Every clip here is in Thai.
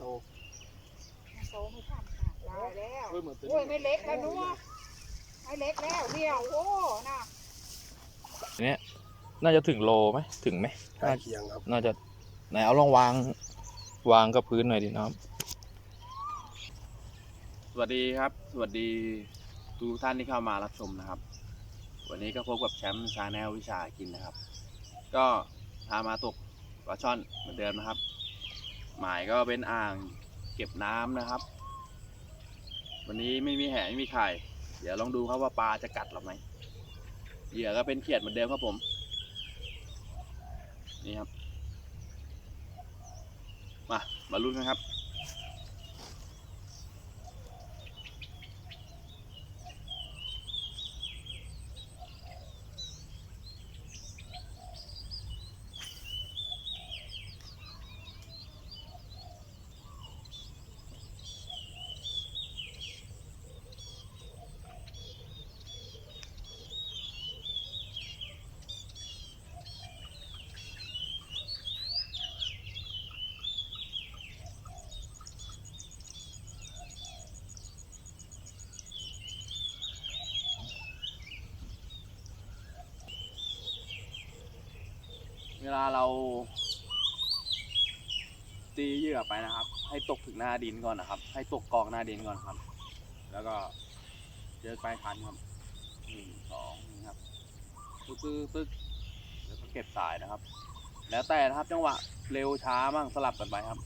โตโตไม่ทำค่ะได้แล้วเฮ้ยเหมือนตัวโอ้ยนี้ไม่เล็กแล้วนัวไม่เล็กแล้วเดียวโอ้น่ะน่าจะถึงโลไหมถึงไหม ใกล้เคียงครับน่าจะไหนเอาลองวางวางกับพื้นหน่อยดิน้ำสวัสดีครับ สวัสดีทุกท่านที่เข้ามารับชมนะครับ วันนี้ก็พบกับแชมป์ชาแนลวิชากินนะครับ ก็พามาตกปลาช่อนเหมือนเดิมนะครับ หมายก็เป็นอ่างเก็บน้ำนะครับ วันนี้ไม่มีแหไม่มีไข่เดี๋ยวลองดูครับว่าปลาจะกัดเราไหมเหยื่อก็เป็นเขียดเหมือนเดิมครับผม นี่ครับ มา มาลุ้นกันครับ เวลาเรา ตีเหยื่อไปนะครับ ให้ตกถึงหน้าดินก่อนนะครับ ให้ตกกองหน้าดินก่อนครับ แล้วก็เจอปลายคันครับหนึ่งสองนี่ครับตึ๊กตึ๊กปึ๊กแล้วก็เก็บสายนะครับ แล้วแต่นะครับจังหวะเร็วช้ามั่งสลับกันไปครับ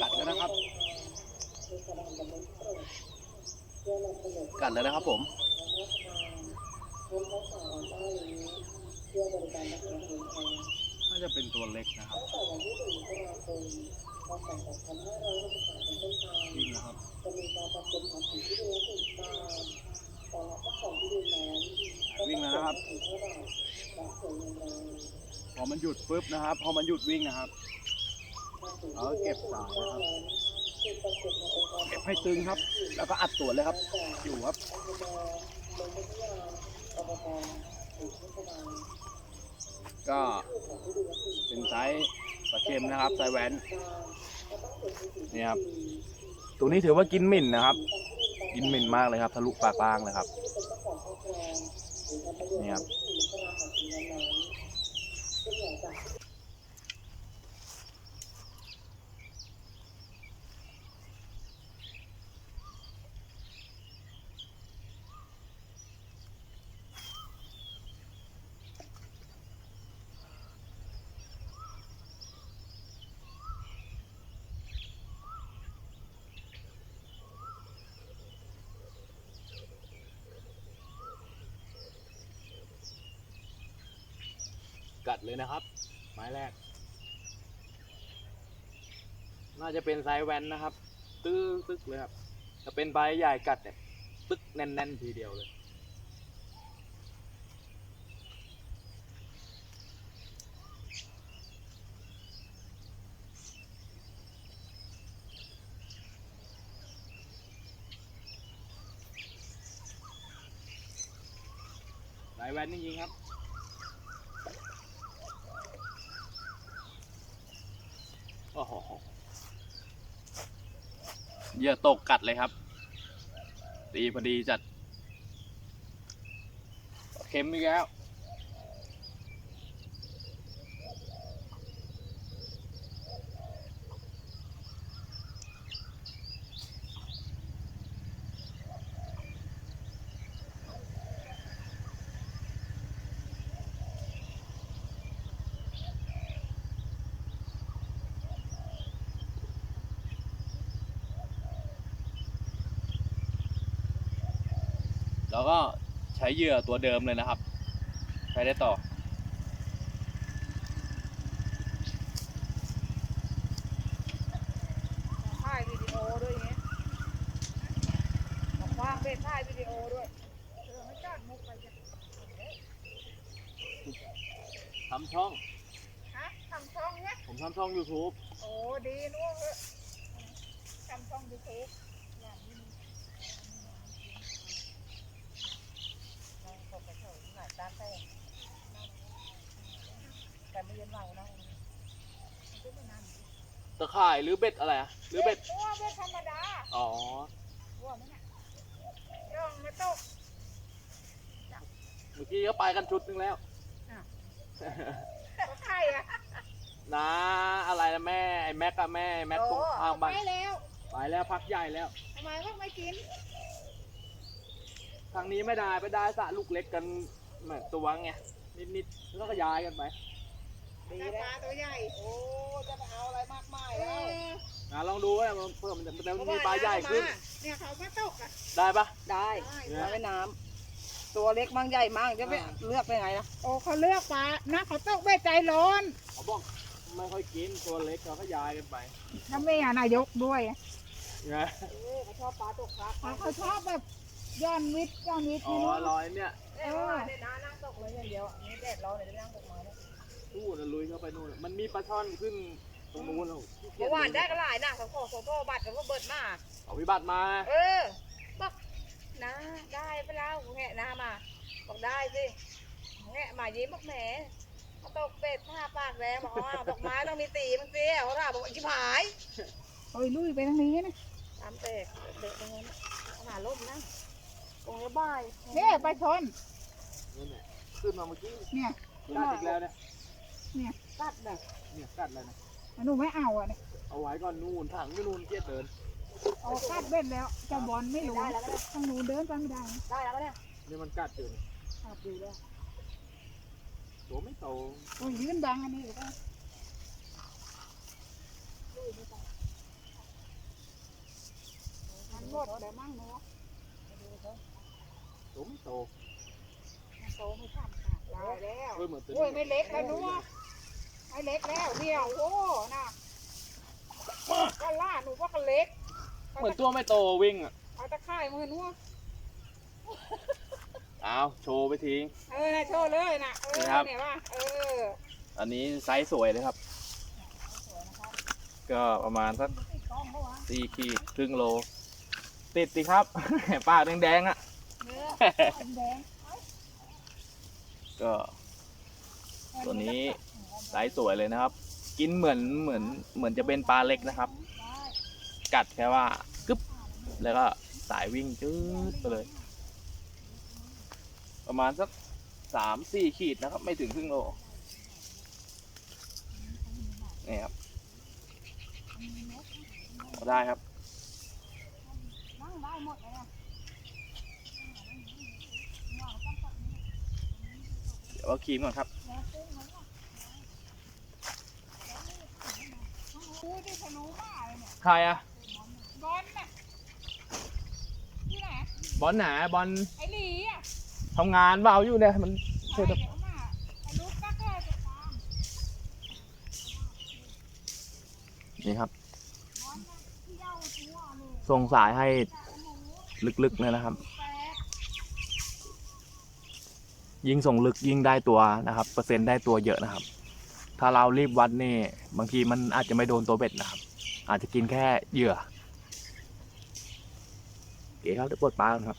กัดแล้วนะครับ กัดแล้วนะครับผมน่าจะเป็นตัวเล็กนะครับวิ่งนะครับวิ่งแล้วนะครับพอมันหยุดปุ๊บนะครับ พอมันหยุดวิ่งนะครับเราเก็บสายนะครับ เก็บให้ตึงครับ แล้วก็อัดตัวเลยครับ อยู่ครับก็เป็นไซส์ปลาเค็มนะครับไซส์แหวนนี่ครับตัวนี้ถือว่ากินหมิ่นนะครับ กินหมิ่นมากเลยครับ ทะลุปากกลางเลยครับนี่ครับ กัดเลยนะครับ ไม้แรก น่าจะเป็นไซส์แวนนะครับ ตื้อตึกเลยครับถ้าเป็นใบใหญ่กัดเนี่ยตึกแน่นๆทีเดียวเลยสายแวนจริงๆครับ โอ้โห เหยื่อตกกัดเลยครับ ตีพอดีจัดเค็มอีกแล้ว แล้วก็ใช้เหยื่อตัวเดิมเลยนะครับ ใช้ได้ต่อ ถ่ายวิดีโอด้วยอย่างเงี้ยบอกว่างเป็นถ่ายวิดีโอด้วยเออไม่จัดมุกไปจ้ะทำช่อง ฮะทำช่องเนี้ยผมทำช่อง YouTube โอ้ดีนู่นเถอะทช่องยูทูบอย่างนี้เราตกไปเฉยหลาย ตาแตกแต่ไม่เย็นไหวนะมันก็ไม่นานตะข่ายหรือเบ็ดอะไรอะหรือเบ็ดตัวเบ็ดธรรมดาอ๋อตัวมันน่ะย่องไม่ตกเมื่อกี้ก็ไปกันชุดนึงแล้วก็ใช่อะนะอะไรนะแม่ไอ้แม็กอะแม่ไอ้แม็กตรงทางบ้านไปแล้วไปแล้วพักใหญ่แล้ว ทำไมพวกไม่กิน ทางนี้ไม่ได้ไปได้สระลูกเล็กกัน เหมือนตัวไงนิดๆแล้วก็ย้ายกันไปดีปลาตัวใหญ่ โอ้ จะไปเอาอะไรมากมายเอแล้วนะลองดูว่ามันเพิ่มมันจะมันมีปลาใหญ่ขึ้น เนี่ยเขาไม่ตกอะได้ปะ ได้เนี่ยไว้น้ำตัวเล็กมั่งใหญ่มั่งจะไปเลือกไปไงล่ะโอ้เขาเลือกปลานะเขาตกไม่ใจร้อนเขาบอกไม่ค่อยกินตัวเล็กเขาก็ย้ายกันไปน้ำเมียนายกด้วยไงเออเขาชอบปลาตกครับเขาเขาชอบแบบ ย้อนวิทย์ย้อนวิทย์อ๋อนี่เนาะลอยเนี่ยเออเนี่ยนะนั่งตกเลยอย่างเดียวอะนี่แดดร้อนเลยจะไปนั่งตกไม้เนี่ยตู้น่ะลุยเข้าไปนู่นมันมีปลาช่อนขึ้นตรงนู้นแล้วเมื่อวานได้ก็หลายนะเขาขอโซโต้บัตรเขาก็เบิดมา เอาวิบัติมาเออบอกนะได้ไปแล้วแงะหน้ามาบอกได้สิแงะมายิ้มบอกแหมเขาตกเป็ดผ้าปากแล้วบอกอ๋อดอกไม้ต้องมีตีมันสิเขาถามบอกชิบหายโอ้ยลุยไปทางนี้นะตามเตะเด็กตรงนั้นขนาดล่มนะ ตรงนี้บ่ายเนี่ยไปชนนั่นแหละขึ้นมาเมื่อกี้เนี่ยกัดอีกแล้วเนี่ยกัดนะเนี่ยกัดแล้วนะหนูไม่เอาอะเนี่ยเอาไว้ก่อนนู่นถังไม่นู่นเกียดเดินเอาคาดเบ็ดแล้วเจ้าบอลไม่รู้ได้แล้วก็ได้ทางหนูเดินไปไม่ได้นะได้แล้วก็ได้นี่มันกัดอยู่เนี่ยขาดดีเลยตัวไม่โตโอ้ยยืนดังอันนี้อยู่ก็มันหมดแล้วมั่งเนาะ ตัวไม่โตมันโตไม่ทำค่ะได้แล้วเฮ้ยเหมือนตัวโอ้ยนี้ไม่เล็กแล้วนัวไม่เล็กแล้วเดียวโอ้น่ะก็ล่าหนูว่าก็เล็กเหมือนตัวไม่โตวิ่งอะเอาตะข่ายมือนัวเอาโชว์ไปทิ้งเออน่ะโชว์เลยน่ะเออนี่ครับเนี่ยว่าเอออันนี้ไซส์สวยเลยครับ ก็ประมาณสักติดกล้องเขาวะสี่ขีดครึ่งโล ติดสิครับ ปากแดงๆอะเนื้อแดง ก็ตัวนี้ไซส์สวยเลยนะครับ กินเหมือนเหมือนเหมือนจะเป็นปลาเล็กนะครับ กัดแค่ว่ากึ๊บแล้วก็สายวิ่งจืดไปเลย ประมาณสักสามสี่ขีดนะครับ ไม่ถึงครึ่งโลนี่ครับเอได้ครับ นั่งได้หมด เลยอะเดี๋ยวเอาครีมก่อนครับอู้ที่ธนูมาเลยเนี่ยใครอะบอลน่ะที่ไหนบอลหนาบอลไอ้หลีอะทำงานเปล่าอยู่เนี่ยมันใช่เดี๋ยวมาไอ้ลูกก็แก่จะตามนี่ครับ บอลน่ะเที่ยวทั่วเลยส่งสายให้แต่หมูลึกๆเลยนะครับ แปด ยิ่งส่งลึกยิ่งได้ตัวนะครับ เปอร์เซ็นต์ได้ตัวเยอะนะครับ ถ้าเรารีบวัดนี่บางทีมันอาจจะไม่โดนตัวเบ็ดนะครับ อาจจะกินแค่เหยื่อโอเคครับเดี๋ยวปลดปลานครับ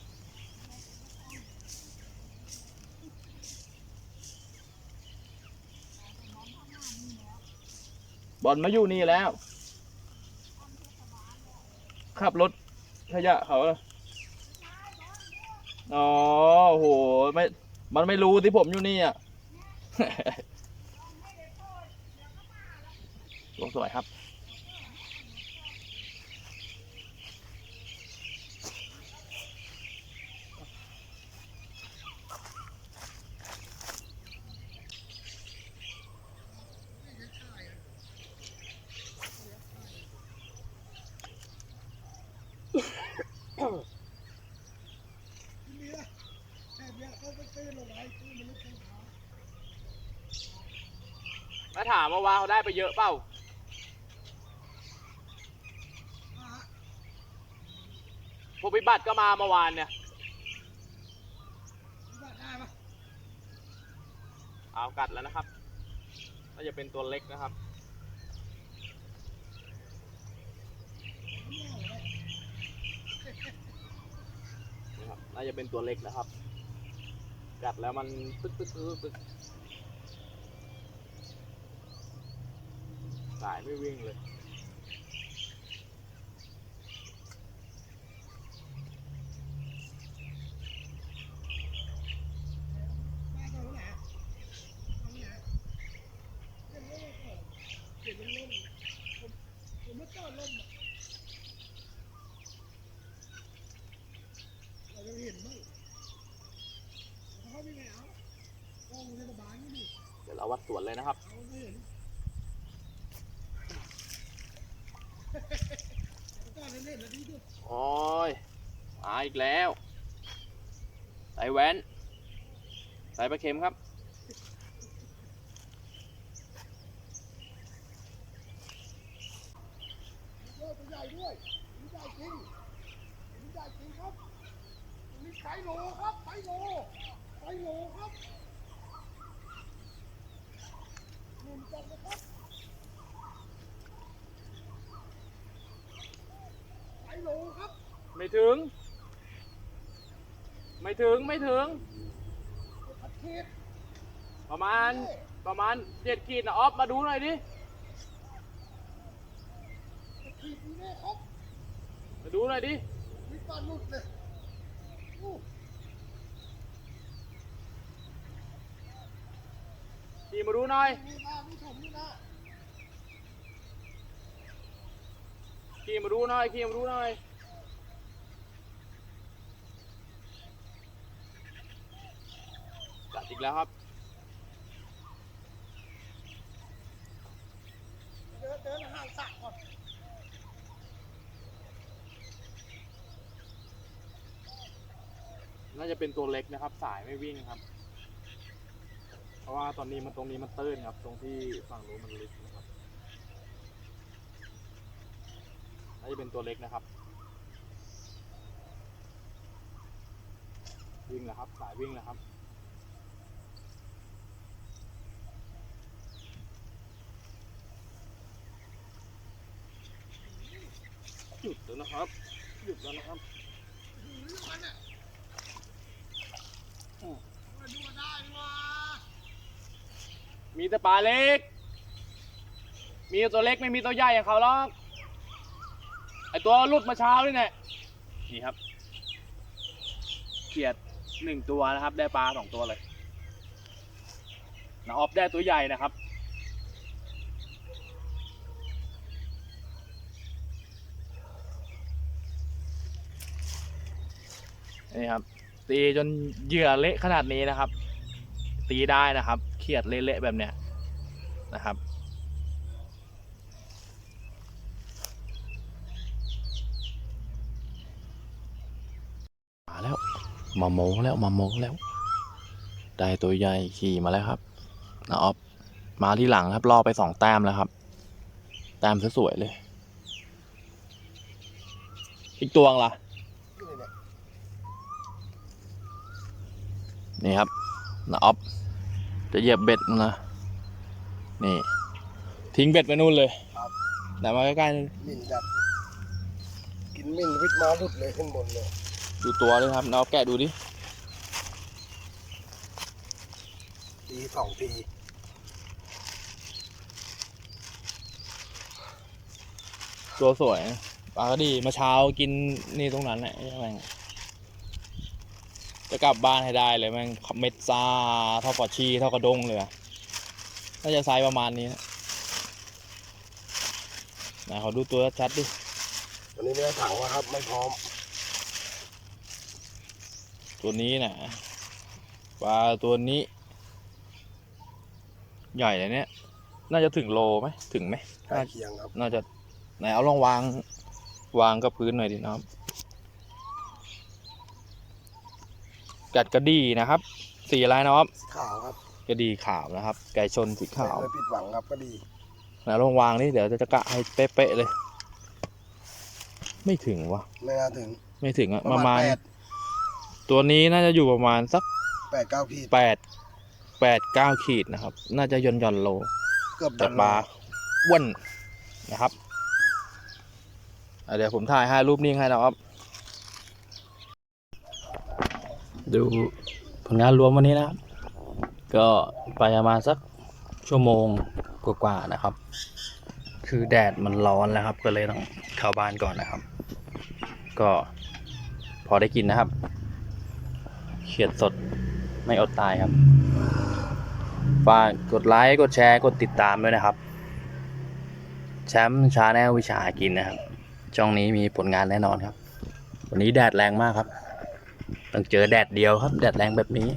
บอลมาอยู่นี่แล้ว ขับรถขยะเขาเหรออ๋อโหไม่ มันไม่รู้ที่ผมอยู่นี่อะ ตัวสวยครับ ถามว่าวาเขาได้ไปเยอะเปล่า พวกพิบัติก็มาเมื่อวานเนี่ยเอากัดแล้วนะครับ น่าจะเป็นตัวเล็กนะครับนะครับน่าจะเป็นตัวเล็กนะครับ กัดแล้วมันตึ๊กตึ๊กตึ๊กตึ๊ก สายไม่วิ่งเลยเดี๋ยวเราจะเห็นมั้งเล้องในบ้านนี่ดิเดี๋ยวเราวัดสวนเลยนะครับ เอาไม่เห็นต้อนเล่นๆแล้วดีด้วย โอ้ยมาอีกแล้ว ใส่แว่นใส่ปลาเค็มครับตัวใหญ่ด้วยตัวใหญ่จริงตัวใหญ่จริงครับตัวนี้ไซโลครับไซโลไซโลครับหนุ่มจังนะครับไซโลครับ ไม่ถึง ไม่ถึงไม่ถึงผัดเผ็ดประมาณประมาณเจ็ดขีดนะออฟมาดูหน่อยดิผัดเผ็ดนี่แน่ครับมาดูหน่อยดิมีปลาหลุดเลยอู้ขี่มาดูหน่อยนี่นะนี่ผมนี่นะขี่มาดูหน่อยขี่มาดูหน่อย กัดอีกแล้วครับเดินเดินห่างสระก่อนน่าจะเป็นตัวเล็กนะครับ สายไม่วิ่งครับ เพราะว่าตอนนี้มันตรงนี้มันตื้นครับ ตรงที่ฝั่งนู้นมันลึกนะครับน่าจะเป็นตัวเล็กนะครับ วิ่งแล้วครับ สายวิ่งแล้วครับ หยุดแล้ว นะครับ หยุดแล้วนะครับมีแต่ปลาเล็ก มีแต่ตัวเล็กไม่มีตัวใหญ่อย่างเขาหรอก ไอตัวหลุดมาเช้านี่แน่นี่ครับ เขียดหนึ่งตัวนะครับ ได้ปลาสองตัวเลยนะออฟได้ตัวใหญ่นะครับ นี่ครับ ตีจนเหยื่อเละขนาดนี้นะครับ ตีได้นะครับ เขียดเละๆแบบเนี้ยนะครับมาแล้วมาโมแล้วมาโมแล้ว ได้ตัวใหญ่ขี่มาแล้วครับนะออฟมาที่หลังครับรอไปสองแต้มแล้วครับ แต้มสวยๆเลย อีกตัวงล่ะ นี่ครับนะออฟจะเหยียบเบ็ดนะ นี่ ทิ้งเบ็ดไปนู่นเลยครับแต่มาใกล้ๆนี่มินจัดกินมินวิทมาหลุดเลยขึ้นบนเลย ดูตัวด้วยครับนะออฟแกะดูดิทีสองทีตัวสวยปลาก็ดีเมาเช้ากินนี่ตรงนั้นแหละไอ้แม่ง จะกลับบ้านให้ได้เลยแม่งเม็ดซาเท่าปอดชีเท่ากระด้งเลยอะน่าจะไซส์ประมาณนี้นะไหนขอดูตัวชัดดิวันนี้ไม่ได้ถังมาครับ ไม่พร้อม ตัวนี้นะปลาตัวนี้ ใหญ่เลยเนี่ย น่าจะถึงโลไหมถึงไหมใกล้เคียงครับ น่าจะไหนเอาลองวางวางกับพื้นหน่อยดินะครับ กัดกระดีนะครับ สีอะไรนะครับขาวครับกระดีขาวนะครับ ไก่ชนสีขาวไม่เคยผิดหวังครับก็ดีไหนลองวางนี่เดี๋ยวจะกะให้เป๊ะๆเลย ไม่ถึงวะไม่น่าถึง ไม่ถึงอะปประระมามาณณแปดตัวนี้น่าจะอยู่ประมาณสักแปดเก้าขีดแปดแปดเก้าขีดนะครับ น่าจะย่อนย่อนๆโลเกือบแต่ปลาอ้วนนะครับอะเดี๋ยวผมถ่ายให้รูปนิ่งให้นะครับ ดูผลงานรวมวันนี้นะครับ ก็ไปประมาณสักชั่วโมงกว่าๆนะครับ คือแดดมันร้อนแล้วครับ ก็เลยต้องเข้าบ้านก่อนนะครับ ก็พอได้กินนะครับ เขียดสดไม่อดตายครับ ฝากกดไลค์ กดแชร์ กดติดตามด้วยนะครับ แชมป์ชาแนลวิชาหากินนะครับ ช่องนี้มีผลงานแน่นอนครับ วันนี้แดดแรงมากครับ ต้องเจอแดดเดียวครับ แดดแรงแบบนี้